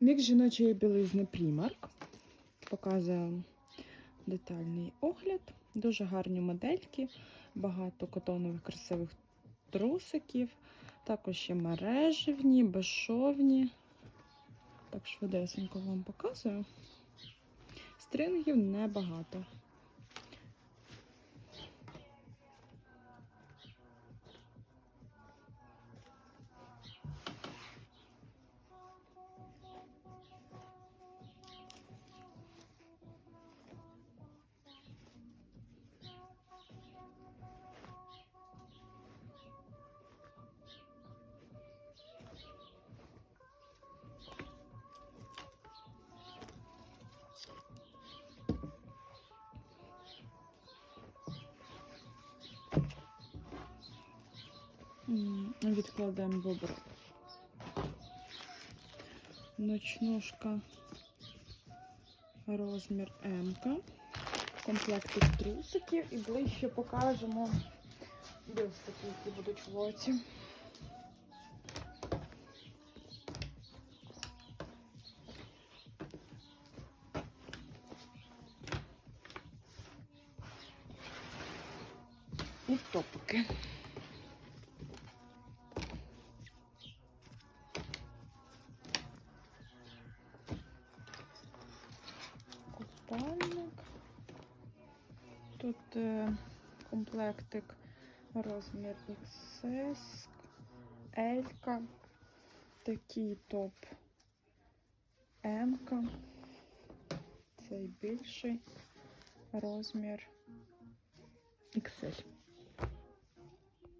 Мікс жіночої білизни Primark. Показує детальний огляд. Дуже гарні модельки, багато котонових красивих трусиків, також є мережевні, безшовні. Так швидесенько вам показую. Стрингів небагато. Відкладаємо в. Ночнушка розмір М. Комплектик трусиків і ближче покажемо бюстики, які будуть в лоті. І топики. Купальник. Тут е, комплектик розмір XS, L, такий топ М, цей більший розмір XL.